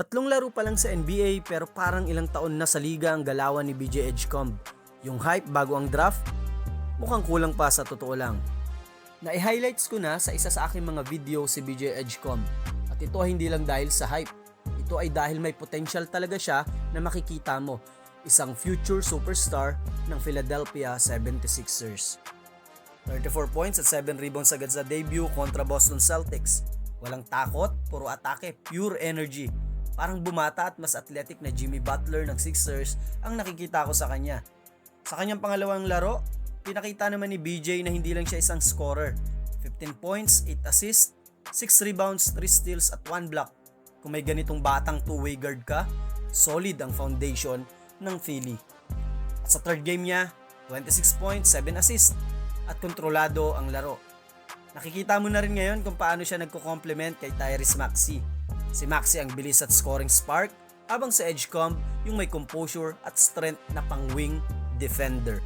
Tatlong laro pa lang sa NBA pero parang ilang taon na sa liga ang galawan ni BJ Edgecomb. Yung hype bago ang draft, mukhang kulang pa sa totoo lang. Na-highlights ko na sa isa sa aking mga video si BJ Edgecomb. At ito hindi lang dahil sa hype. Ito ay dahil may potential talaga siya na makikita mo. Isang future superstar ng Philadelphia 76ers. 34 points at 7 rebounds agad sa debut kontra Boston Celtics. Walang takot, puro atake, pure energy. Parang bumata at mas athletic na Jimmy Butler ng Sixers ang nakikita ko sa kanya. Sa kanyang pangalawang laro, pinakita naman ni BJ na hindi lang siya isang scorer. 15 points, 8 assists, 6 rebounds, 3 steals at 1 block. Kung may ganitong batang two-way guard ka, solid ang foundation ng Philly. At sa third game niya, 26 points, 7 assists at kontrolado ang laro. Nakikita mo na rin ngayon kung paano siya nagko-complement kay Tyrese Maxey. Si Maxey ang bilis at scoring spark, habang sa Edgecomb yung may composure at strength na pang-wing defender.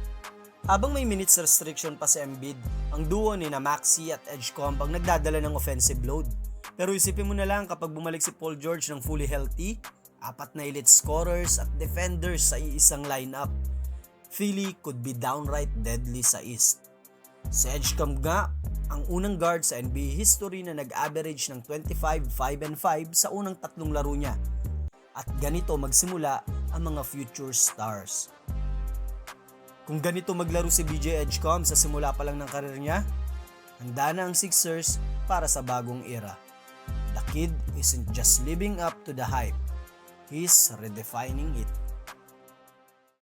Habang may minutes restriction pa si Embiid, ang duo ni na Maxey at Edgecomb ang nagdadala ng offensive load. Pero isipin mo na lang kapag bumalik si Paul George ng fully healthy, apat na elite scorers at defenders sa iisang lineup. Philly could be downright deadly sa East. Si Edgecomb nga, ang unang guard sa NBA history na nag-average ng 25, 5 and 5 sa unang tatlong laro niya. At ganito magsimula ang mga future stars. Kung ganito maglaro si BJ Edgecomb sa simula pa lang ng karir niya, handa na ang Sixers para sa bagong era. The kid isn't just living up to the hype, he's redefining it.